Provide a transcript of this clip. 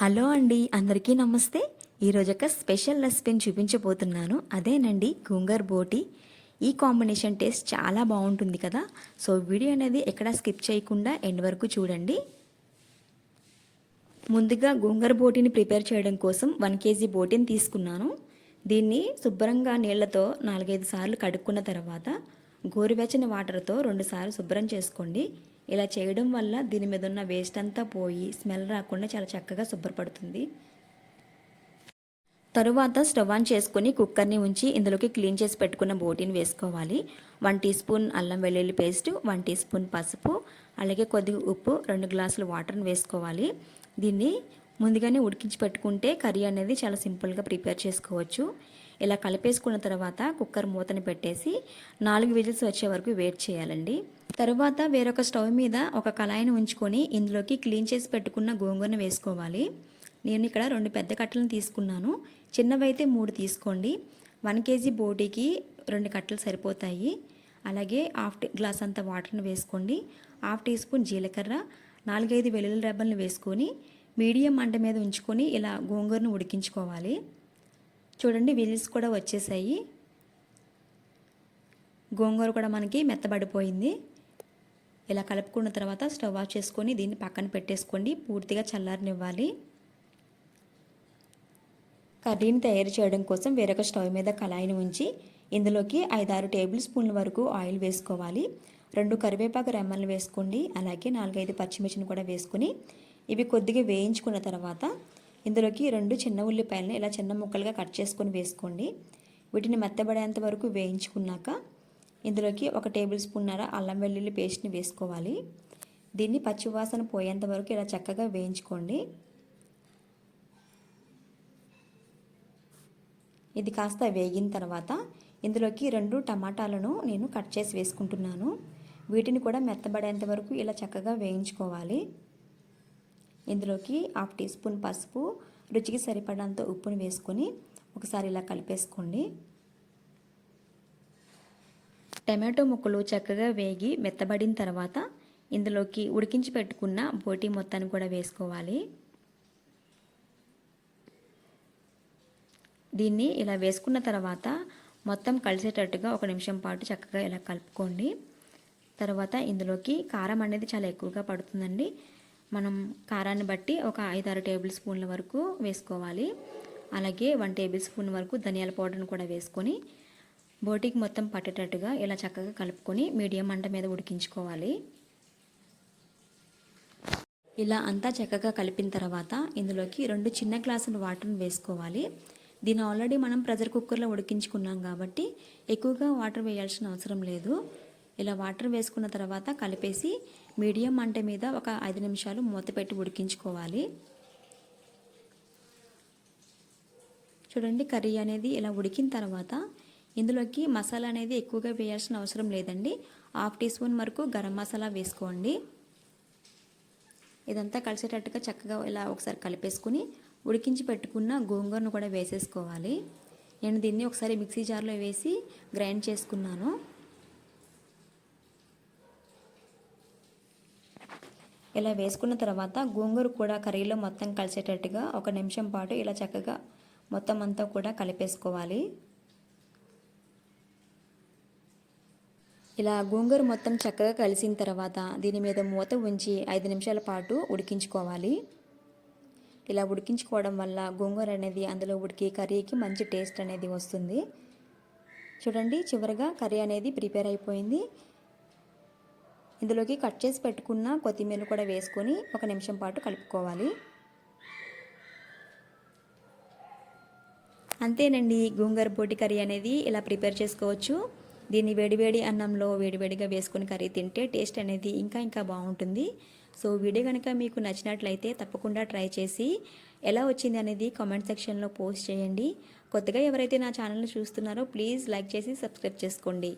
Hello అండి అందరికీ నమస్తే. ఈరోజు ఒక స్పెషల్ రెసిపీని చూపించబోతున్నాను. అదేనండి గుంగర్ బోటి. ఈ కాంబినేషన్ టేస్ట్ చాలా బాగుంటుంది కదా. సో వీడియో అనేది ఎక్కడా స్కిప్ చేయకుండా ఎండ్ వరకు చూడండి. ముందుగా గుంగర్ బోటిని ప్రిపేర్ చేయడం కోసం వన్ కేజీ బోటిని తీసుకున్నాను. దీన్ని శుభ్రంగా నీళ్ళతో నాలుగైదు సార్లు కడుక్కున్న తర్వాత గోరువెచ్చని వాటర్తో రెండుసార్లు శుభ్రం చేసుకోండి. ఇలా చేయడం వల్ల దీని మీద ఉన్న వేస్ట్ అంతా పోయి స్మెల్ రాకుండా చాలా చక్కగా శుభ్రపడుతుంది. తరువాత స్టవ్ ఆన్ చేసుకుని కుక్కర్ని ఉంచి ఇందులోకి క్లీన్ చేసి పెట్టుకున్న బోటీని వేసుకోవాలి. వన్ టీ స్పూన్ అల్లం వెల్లుల్లి పేస్ట్ వన్ టీ స్పూన్ పసుపు అలాగే కొద్దిగా ఉప్పు రెండు గ్లాసులు వాటర్ని వేసుకోవాలి. దీన్ని ముందుగానే ఉడికించి పెట్టుకుంటే కర్రీ అనేది చాలా సింపుల్గా ప్రిపేర్ చేసుకోవచ్చు. ఇలా కలిపేసుకున్న తర్వాత కుక్కర్ మూతని పెట్టేసి నాలుగు విజిల్స్ వచ్చే వరకు వెయిట్ చేయాలండి. తరువాత వేరొక స్టవ్ మీద ఒక కళాయిని ఉంచుకొని ఇందులోకి క్లీన్ చేసి పెట్టుకున్న గోంగూరను వేసుకోవాలి. నేను ఇక్కడ రెండు పెద్ద కట్టలను తీసుకున్నాను. చిన్నవైతే మూడు తీసుకోండి. వన్ కేజీ బోటీకి రెండు కట్టలు సరిపోతాయి. అలాగే హాఫ్ గ్లాస్ అంత వాటర్ని వేసుకోండి. హాఫ్ టీ స్పూన్ జీలకర్ర నాలుగైదు వెల్లుల్లి రెబ్బలను వేసుకొని మీడియం మంట మీద ఉంచుకొని ఇలా గోంగూరను ఉడికించుకోవాలి. చూడండి విజిల్స్ కూడా వచ్చేసాయి. గోంగూర కూడా మనకి మెత్తబడిపోయింది. ఇలా కలుపుకున్న తర్వాత స్టవ్ ఆఫ్ చేసుకొని దీన్ని పక్కన పెట్టేసుకోండి. పూర్తిగా చల్లారనివ్వాలి. కర్రీని తయారు చేయడం కోసం వేరొక స్టవ్ మీద కళాయిని ఉంచి ఇందులోకి ఐదారు టేబుల్ స్పూన్ల వరకు ఆయిల్ వేసుకోవాలి. రెండు కరివేపాకు రెమ్మలు వేసుకోండి. అలాగే నాలుగైదు పచ్చిమిర్చిని కూడా వేసుకుని ఇవి కొద్దిగా వేయించుకున్న తర్వాత ఇందులోకి రెండు చిన్న ఉల్లిపాయలను ఇలా చిన్న ముక్కలుగా కట్ చేసుకొని వేసుకోండి. వీటిని మెత్తబడేంత వరకు వేయించుకున్నాక ఇందులోకి ఒక టేబుల్ స్పూన్నర అల్లం వెల్లుల్లి పేస్ట్ని వేసుకోవాలి. దీన్ని పచ్చివాసన పోయేంత వరకు ఇలా చక్కగా వేయించుకోండి. ఇది కాస్త వేగిన తర్వాత ఇందులోకి రెండు టమాటాలను నేను కట్ చేసి వేసుకుంటున్నాను. వీటిని కూడా మెత్తబడేంత వరకు ఇలా చక్కగా వేయించుకోవాలి. ఇందులోకి హాఫ్ టీ స్పూన్ పసుపు రుచికి సరిపడంత ఉప్పుని వేసుకొని ఒకసారి ఇలా కలిపేసుకోండి. టమాటో ముక్కలు చక్కగా వేగి మెత్తబడిన తర్వాత ఇందులోకి ఉడికించి పెట్టుకున్న బోటి మొత్తాన్ని కూడా వేసుకోవాలి. దీన్ని ఇలా వేసుకున్న తర్వాత మొత్తం కలిసేటట్టుగా ఒక నిమిషం పాటు చక్కగా ఇలా కలుపుకోండి. తర్వాత ఇందులోకి కారం అనేది చాలా ఎక్కువగా పడుతుందండి. మనం కారాన్ని బట్టి ఒక ఐదారు టేబుల్ స్పూన్ల వరకు వేసుకోవాలి. అలాగే వన్ టేబుల్ స్పూన్ వరకు ధనియాల పౌడర్ని కూడా వేసుకొని బోటికి మొత్తం పట్టేటట్టుగా ఇలా చక్కగా కలుపుకొని మీడియం మంట మీద ఉడికించుకోవాలి. ఇలా అంతా చక్కగా కలిపిన తర్వాత ఇందులోకి రెండు చిన్న గ్లాసుల వాటర్ని వేసుకోవాలి. దీన్ని ఆల్రెడీ మనం ప్రెషర్ కుక్కర్లో ఉడికించుకున్నాం కాబట్టి ఎక్కువగా వాటర్ వేయాల్సిన అవసరం లేదు. ఇలా వాటర్ వేసుకున్న తర్వాత కలిపేసి మీడియం మంట మీద ఒక ఐదు నిమిషాలు మూత పెట్టి ఉడికించుకోవాలి. చూడండి కర్రీ అనేది ఇలా ఉడికిన తర్వాత ఇందులోకి మసాలా అనేది ఎక్కువగా వేయాల్సిన అవసరం లేదండి. హాఫ్ టీ స్పూన్ వరకు గరం మసాలా వేసుకోండి. ఇదంతా కలిసేటట్టుగా చక్కగా ఇలా ఒకసారి కలిపేసుకుని ఉడికించి పెట్టుకున్న గోంగూరను కూడా వేసేసుకోవాలి. నేను దీన్ని ఒకసారి మిక్సీ జార్లో వేసి గ్రైండ్ చేసుకున్నాను. ఇలా వేసుకున్న తర్వాత గోంగూర కూడా కర్రీలో మొత్తం కలిసేటట్టుగా ఒక నిమిషం పాటు ఇలా చక్కగా మొత్తం అంతా కూడా కలిపేసుకోవాలి. ఇలా గోంగూర మొత్తం చక్కగా కలిసిన తర్వాత దీని మీద మూత ఉంచి ఐదు నిమిషాల పాటు ఉడికించుకోవాలి. ఇలా ఉడికించుకోవడం వల్ల గోంగూర అనేది అందులో ఉడికి కర్రీకి మంచి టేస్ట్ అనేది వస్తుంది. చూడండి చివరిగా కర్రీ అనేది ప్రిపేర్ అయిపోయింది. ఇందులోకి కట్ చేసి పెట్టుకున్న కొత్తిమీర కూడా వేసుకొని ఒక నిమిషం పాటు కలుపుకోవాలి. అంతేనండి గోంగూర బోటి కర్రీ అనేది ఇలా ప్రిపేర్ చేసుకోవచ్చు. దీన్ని వేడివేడి అన్నంలో వేడివేడిగా వేసుకుని కర్రీ తింటే టేస్ట్ అనేది ఇంకా ఇంకా బాగుంటుంది. సో వీడియో కనుక మీకు నచ్చినట్లయితే తప్పకుండా ట్రై చేసి ఎలా వచ్చింది అనేది కామెంట్ సెక్షన్లో పోస్ట్ చేయండి. కొత్తగా ఎవరైతే నా ఛానల్ని చూస్తున్నారో ప్లీజ్ లైక్ చేసి సబ్స్క్రైబ్ చేసుకోండి.